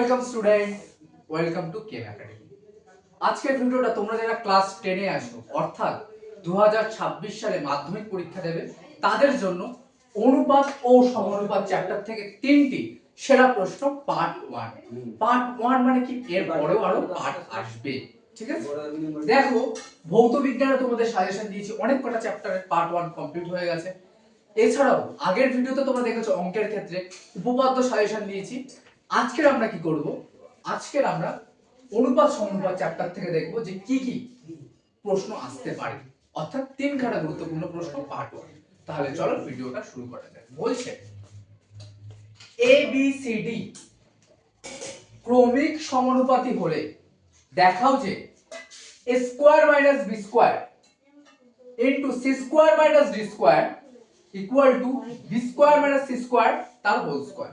Welcome student welcome to chem academy আজকের ভিডিওটা তোমরা যারা ক্লাস টেনে আসো অর্থাৎ দু সালে মাধ্যমিক পরীক্ষা দেবে তাদের জন্য অনুপাত ও সমানুপাত চ্যাপ্টার থেকে তিনটি সেরা প্রশ্ন পার্ট ওয়ান পার্ট ওয়ান মানে কি? এর পরেও আরও পার্ট আসবে। ঠিক আছে? দেখো ভৌত বিজ্ঞানে তোমাদের সাজেশন দিয়েছি অনেক কটা চ্যাপ্টারের পার্ট ওয়ান কমপ্লিট হয়ে গেছে। এছাড়াও আগের ভিডিওতে তোমরা দেখেছ অঙ্কের ক্ষেত্রে উপপাদ্য সাজেশন দিয়েছি। আজকের আমরা কি করব? আজকের আমরা অনুপাত সমানুপাত চ্যাপ্টার থেকে দেখব যে কি কি প্রশ্ন আসতে পারে। অর্থাৎ তিন খাটা গুরুত্বপূর্ণ প্রশ্ন ওয়ান তাহলে চলো ভিডিওটা শুরু করা যাক। বলছে এ বি সি ডি ক্রমিক সমানুপাতি হলে দেখাও যে A square minus B square into C square minus D square equal to B square minus C square তার whole square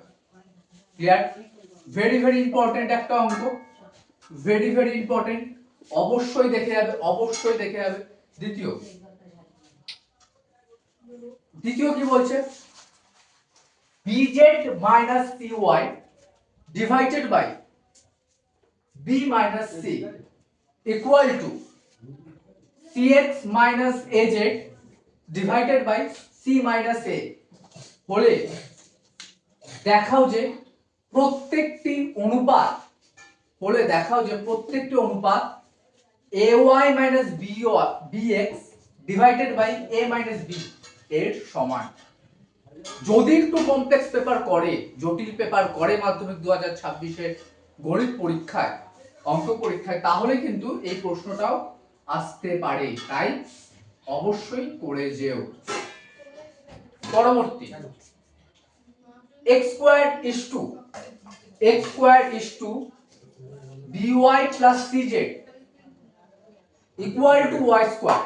clear very very important একটা অঙ্ক। ভেরি ভেরি ইম্পর্টেন্ট অবশ্যই দেখে যাবে, অবশ্যই দেখে যাবে। দ্বিতীয়। দ্বিতীয় কি বলছে? Bz minus cy divided by b minus c equal to cx minus az divided by c minus a হলে দেখাও যে প্রত্যেকটি অনুপাত হলে দেখাও যে প্রত্যেকটি অনুপাত ay minus by bx divided by a minus b এর সমান। যদি একটু কমপ্লেক্স পেপার করে, জটিল পেপার করে মাধ্যমিক দু হাজার ছাব্বিশের গণিত পরীক্ষায়, অঙ্ক পরীক্ষায়, তাহলে কিন্তু এই প্রশ্নটাও আসতে পারে। তাই অবশ্যই করে যেও। পরবর্তী। X square is to X square is to B Y plus C Z equal to Y square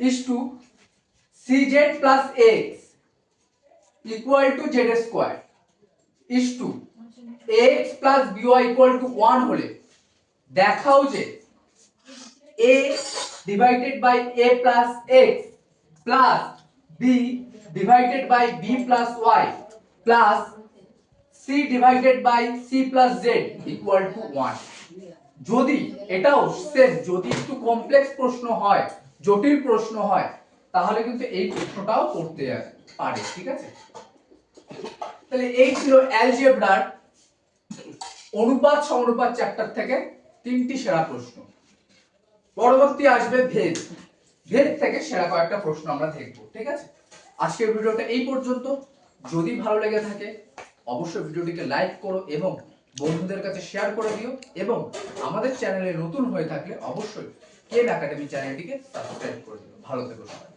is to cz plus x equal to z square is to x plus by equal to 1 হলে দেখাও যে a divided by a plus x plus b divided by b plus y plus c divided by c plus z equal to 1 যদি এটাও same যদি একটু complex প্রশ্ন হয়, জটিল প্রশ্ন হয়, তাহলে কিন্তু এই প্রশ্নটাও করতে পারে, ঠিক আছে? তাহলে এই ছিল অ্যালজেব্রার অনুপাত, সমানুপাত চ্যাপ্টার থেকে তিনটি সেরা প্রশ্ন। পরবর্তী আসবে ভেদ। ভেদ থেকে সেরা কয়েকটা প্রশ্ন আমরা দেখব, ঠিক আছে? আজকের ভিডিওটা এই পর্যন্ত। যদি ভালো লেগে থাকে, অবশ্যই ভিডিওটিকে লাইক করো এবং বন্ধুদের কাছে শেয়ার করে দিও এবং আমাদের চ্যানেলে নতুন হয়ে থাকলে অবশ্যই কেম একাডেমি চ্যানেলটিকে সাবস্ক্রাইব করে দিও। ভালো থেকো সবাই।